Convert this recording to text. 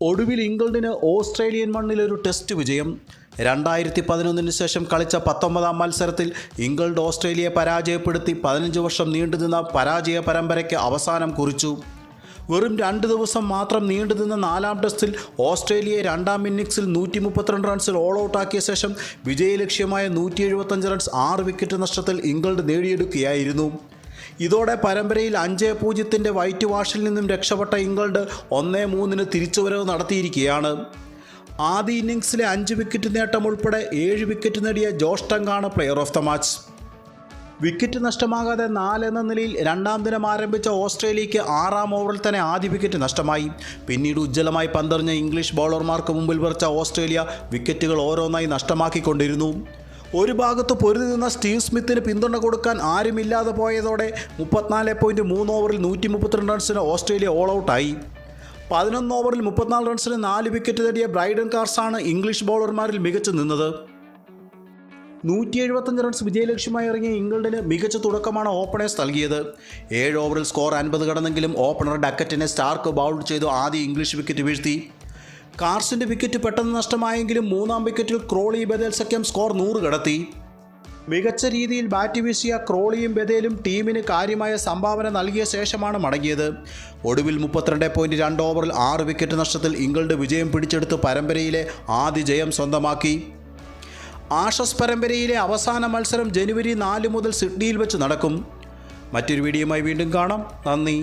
ഒടുവിൽ ഇംഗ്ലണ്ടിന് ഓസ്ട്രേലിയൻ മണ്ണിൽ ഒരു ടെസ്റ്റ് വിജയം. രണ്ടായിരത്തി പതിനൊന്നിന് ശേഷം കളിച്ച പത്തൊമ്പതാം മത്സരത്തിൽ ഇംഗ്ലണ്ട് ഓസ്ട്രേലിയയെ പരാജയപ്പെടുത്തി പതിനഞ്ച് വർഷം നീണ്ടുനിന്ന പരാജയ പരമ്പരയ്ക്ക് അവസാനം കുറിച്ചു. വെറും രണ്ട് ദിവസം മാത്രം നീണ്ടുനിന്ന നാലാം ടെസ്റ്റിൽ ഓസ്ട്രേലിയയെ രണ്ടാം ഇന്നിങ്സിൽ നൂറ്റി മുപ്പത്തിരണ്ട് റൺസിൽ ഓൾ ഔട്ടാക്കിയ ശേഷം വിജയലക്ഷ്യമായ നൂറ്റി എഴുപത്തഞ്ച് റൺസ് ആറ് വിക്കറ്റ് നഷ്ടത്തിൽ ഇംഗ്ലണ്ട് നേടിയെടുക്കുകയായിരുന്നു. ഇതോടെ പരമ്പരയിൽ അഞ്ച് പൂജ്യത്തിന്റെ വൈറ്റ് വാഷിൽ നിന്നും രക്ഷപ്പെട്ട ഇംഗ്ലണ്ട് ഒന്നേ മൂന്നിന് തിരിച്ചുവരവ് നടത്തിയിരിക്കുകയാണ്. ആദ്യ ഇന്നിങ്സിലെ അഞ്ച് വിക്കറ്റ് നേട്ടം ഉൾപ്പെടെ ഏഴ് വിക്കറ്റ് നേടിയ Josh ടങ്കാണ് player of the match wicket നഷ്ടമാകാതെ നാലെന്ന നിലയിൽ രണ്ടാം ദിനം ആരംഭിച്ച ഓസ്ട്രേലിയയ്ക്ക് ആറാം ഓവറിൽ തന്നെ ആദ്യ വിക്കറ്റ് നഷ്ടമായി. പിന്നീട് ഉജ്ജ്വലമായി പന്തെറിഞ്ഞ ഇംഗ്ലീഷ് ബൗളർമാർക്ക് മുമ്പിൽ വരച്ച ഓസ്ട്രേലിയ വിക്കറ്റുകൾ ഓരോന്നായി നഷ്ടമാക്കിക്കൊണ്ടിരുന്നു. ഒരു ഭാഗത്ത് പൊരുതി നിന്ന സ്റ്റീവ് സ്മിത്തിന് പിന്തുണ കൊടുക്കാൻ ആരുമില്ലാതെ പോയതോടെ മുപ്പത്തിനാല് പോയിന്റ് മൂന്ന് ഓവറിൽ നൂറ്റി മുപ്പത്തിരണ്ട് റൺസിന് ഓസ്ട്രേലിയ ഓൾ ഔട്ടായി പതിനൊന്ന് ഓവറിൽ മുപ്പത്തിനാല് റൺസിന് നാല് വിക്കറ്റ് നേടിയ ബ്രൈഡൻ കാർസാണ് ഇംഗ്ലീഷ് ബൗളർമാരിൽ മികച്ചു നിന്നത്. നൂറ്റി എഴുപത്തഞ്ച് റൺസ് വിജയലക്ഷ്യമായി ഇറങ്ങിയ ഇംഗ്ലണ്ടിന് മികച്ച തുടക്കമാണ് ഓപ്പണേഴ്സ് നൽകിയത്. ഏഴ് ഓവറിൽ സ്കോർ അൻപത് കടന്നെങ്കിലും ഓപ്പണർ ഡക്കറ്റിനെ സ്റ്റാർക്ക് ബൗൾഡ് ചെയ്തു ആദ്യ ഇംഗ്ലീഷ് വിക്കറ്റ് വീഴ്ത്തി. കാർസിന്റെ വിക്കറ്റ് പെട്ടെന്ന് നഷ്ടമായെങ്കിലും മൂന്നാം വിക്കറ്റിൽ ക്രോളി ബദൽ സഖ്യം സ്കോർ നൂറ് കടത്തി. മികച്ച രീതിയിൽ ബാറ്റ് വീശിയ ക്രോളിയും ബദേലും ടീമിന് കാര്യമായ സംഭാവന നൽകിയ ശേഷമാണ് മടങ്ങിയത്. ഒടുവിൽ മുപ്പത്തിരണ്ട് പോയിന്റ് രണ്ട് ഓവറിൽ ആറ് വിക്കറ്റ് നഷ്ടത്തിൽ ഇംഗ്ലണ്ട് വിജയം പിടിച്ചെടുത്ത് പരമ്പരയിലെ ആദ്യ ജയം സ്വന്തമാക്കി. ആഷസ് പരമ്പരയിലെ അവസാന മത്സരം ജനുവരി നാല് മുതൽ സിഡ്നിയിൽ വെച്ച് നടക്കും. മറ്റൊരു വീഡിയോയുമായി വീണ്ടും കാണാം. നന്ദി.